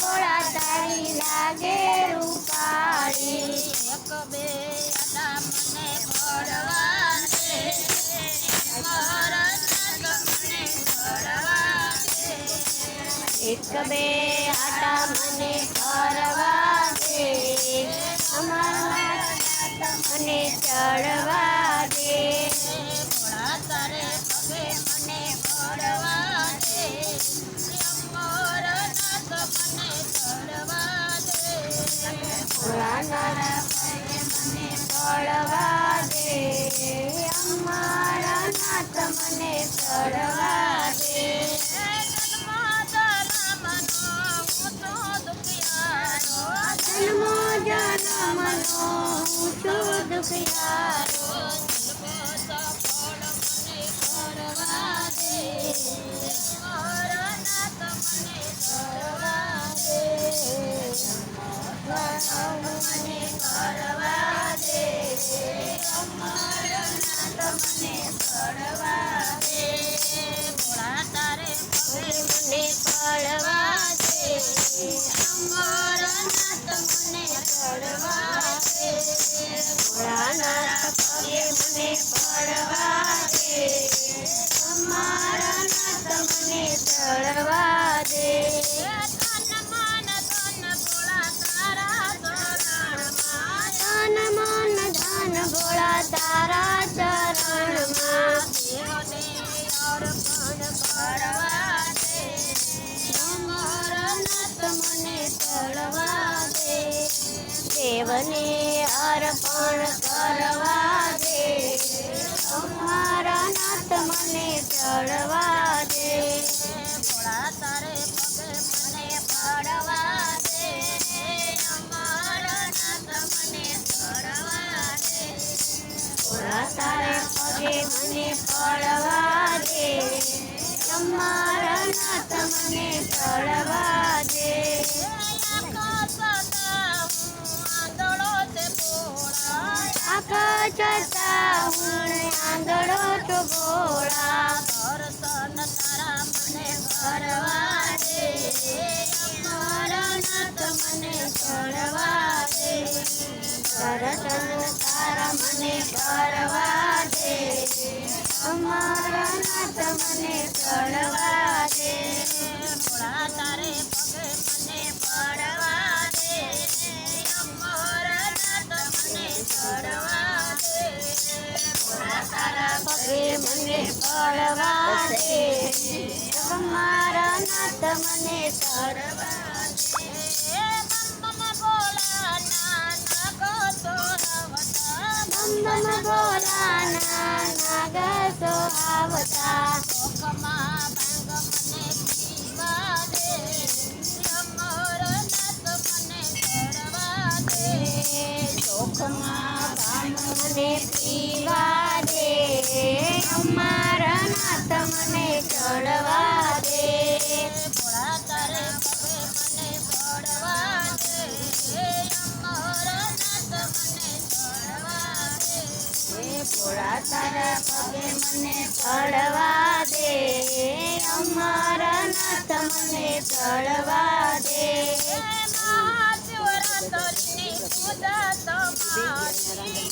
ગોળા તારી લાગે રૂપાળી. એક બે આટા મને પડવા દે મને પડવા દે એક બે આટા મને દે અમારા મને ચડવા ભોળાનાથ મને ચડવા દે અમારા નાથ મને ચડવા દે જન્મો જન્મનો હું છું દુખિયારો ચડવા દે ધન મન, ધન ભોળા તારા ચરણમાં અમારા નાથ મને તળવા દે દેવને અર્પણ કરવા દે અમારા નાથ મને ચડવા દે તારે પગે મને પડવા દે, અમારા નાથ મને દે ભોળા તારે પડવા દે, અમારા નાથ ચડવા દે. આખા જતા હું આંધળો તો ભોળા કરવા દે. અમારા નાથ મને ચડવા દે. દર્શન તારા મને કરવા દે. અમારા નાથ મને ચડવા દે. પડવા દે અમારા નાથ મને નાગસો આવતા ચોખમાં પાન મને પીવા દે અમારા નાથ મને ચડવા દે એ ભોળા તારા પગે મને ચડવા દે, અમારા ના મને ચડવા દે. નમો શિવાય મને બોલવા દે અંતરનાથ તમને ચડવા દે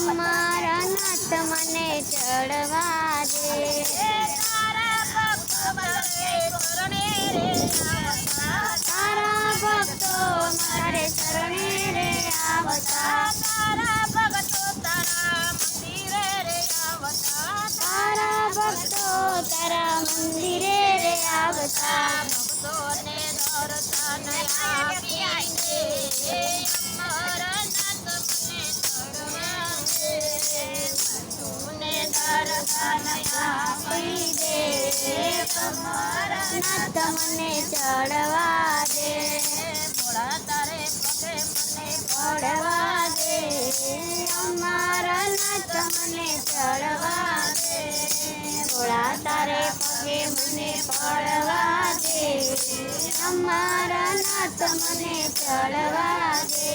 અમારા નાથ મને ચડવા દે. તારા ભક્ત મારે શરણે રે આવતા. તારા ભક્તો મારે શરણે રે આવતા તારા ભક્તો તારા મંદિરે રે આવતા. સોને દર્શન આપીને મરણ સપને તરવાને સોને દર્શન આપી તમને ચડવા દે ભોળા તારે પગે મને પડવા દે અમારા તમને ચડવા દે ભોળા તારે પગે મને પડવા અમારા નાથ મને ચડવા દે.